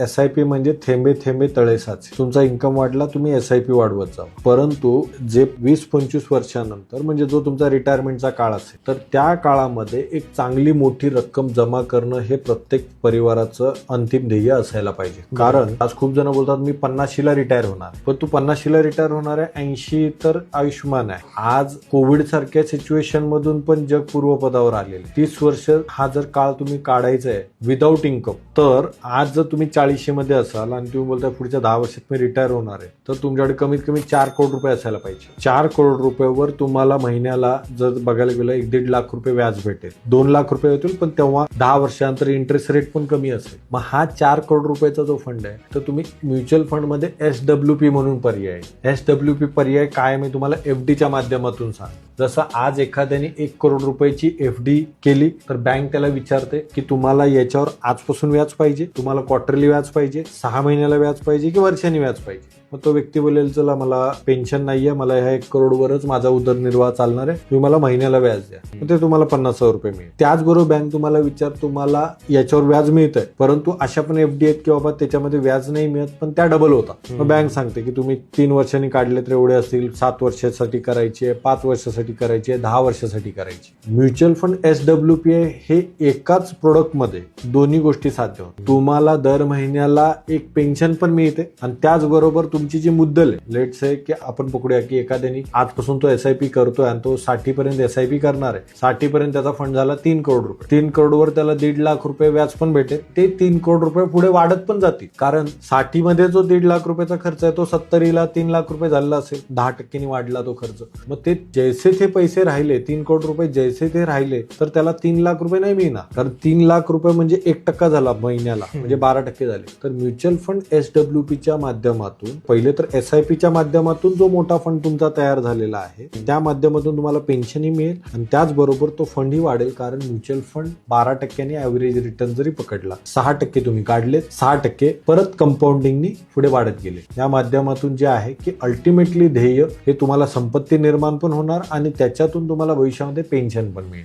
S I P म्हणजे थेंबे थेंबे तळे साचे. तुमचा इन्कम वाढला तुम्ही एस आय पी वाढवत जा. परंतु जे वीस पंचवीस वर्षानंतर म्हणजे जो तुमचा रिटायरमेंटचा काळ असेल तर त्या काळामध्ये एक चांगली मोठी रक्कम जमा करणं हे प्रत्येक परिवाराचं अंतिम ध्येय असायला पाहिजे. कारण आज खूप जण बोलतात मी पन्नाशीला रिटायर होणार. पण तू पन्नाशीला रिटायर होणार आहे ऐंशी तर आयुष्यमान आहे. आज कोविड सारख्या सिच्युएशन मधून पण जग पूर्वपदावर आलेले तीस वर्ष हा जर काळ तुम्ही काढायचा आहे विदाऊट इन्कम तर आज जर तुम्ही चाळीशी मध्ये असाल आणि तुम्ही बोलताय पुढच्या दहा वर्षात मी रिटायर होणार आहे तर तुमच्याकडे कमीत कमी चार करोड रुपये असायला पाहिजे. चार करोड रुपयावर तुम्हाला महिन्याला जर बघायला गेलं एक दीड लाख रुपये व्याज भेटेल. दोन लाख रुपये होतील पण तेव्हा दहा वर्षानंतर इंटरेस्ट रेट पण कमी असेल. मग हा चार करोड रुपयाचा जो फंड आहे तर तुम्ही म्युच्युअल फंडमध्ये एस डब्ल्यू पी म्हणून पर्याय. एस डब्ल्यू पी पर्याय काय मी तुम्हाला एफ डीच्या माध्यमातून सांग जसं आज एखाद्याने एक करोड रुपयाची एफ डी केली तर बँक त्याला विचारते की तुम्हाला याच्यावर आजपासून व्याज पाहिजे? तुम्हाला क्वार्टरली व्याज पाहिजे सहा महिन्याला व्याज पाहिजे की वर्षानी व्याज पाहिजे? मग तो व्यक्ती बोलेल चला मला पेन्शन नाहीये मला ह्या एक करोडवरच माझा उदरनिर्वाह चालणार आहे तुम्ही मला महिन्याला व्याज द्या. मग ते तुम्हाला पन्नास हजार रुपये मिळेल. त्याचबरोबर बँक तुम्हाला विचार तुम्हाला याच्यावर व्याज मिळत आहे परंतु अशा पण एफडी आहेत की बाबा त्याच्यामध्ये व्याज नाही मिळत पण त्या डबल होतात. मग बँक सांगते की तुम्ही तीन वर्षांनी काढले तर एवढे असतील सात वर्षासाठी करायचे पाच वर्षासाठी करायचे दहा वर्षासाठी करायचे. Mutual fund S W P I हे एकाच प्रोडक्टमध्ये दोन्ही गोष्टी साध्य होतात. तुम्हाला दर महिन्याला एक पेन्शन पण मिळते. आणि त्याचबरोबर तुमची जी मुद्दल आहे लेट्स आहे की आपण पकडूया की एखाद्याने आजपासून तो एस आय पी करतोय आणि तो साठी पर्यंत एस आय पी करणार आहे. साठी पर्यंत त्याचा फंड झाला तीन करोड रुपये. तीन करोडवर त्याला दीड लाख रुपये व्याज पण भेटेल. ते तीन करोड रुपये पुढे वाढत पण जातील. कारण साठी मध्ये जो दीड लाख रुपयाचा खर्च आहे तो सत्तरीला तीन लाख रुपये झालेला असेल. दहा टक्क्यांनी वाढला तो खर्च. मग ते जैसे ते पैसे राहिले तीन करोड रुपये जैसे ते राहिले तर त्याला तीन लाख रुपये नाही मिळणार. कारण तीन लाख रुपये म्हणजे एक टक्का झाला महिन्याला. म्हणजे बारा टक्के झाले. तर म्युच्युअल फंड एस डब्ल्यू पीच्या माध्यमातून पहिले तर एस आय पीच्या माध्यमातून जो मोठा फंड तुमचा तयार झालेला आहे त्या माध्यमातून तुम्हाला पेन्शनही मिळेल आणि त्याचबरोबर तो फंडही वाढेल कारण म्युच्युअल फंड बारा टक्क्यांनी ऍव्हरेज रिटर्न जरी पकडला सहा टक्के तुम्ही काढले सहा टक्के परत कंपाऊंडिंगनी पुढे वाढत गेले. या माध्यमातून जे आहे की अल्टिमेटली ध्येय हे तुम्हाला संपत्ती निर्माण पण होणार आणि त्याच्यातून तुम्हाला भविष्यामध्ये पेन्शन पण मिळेल.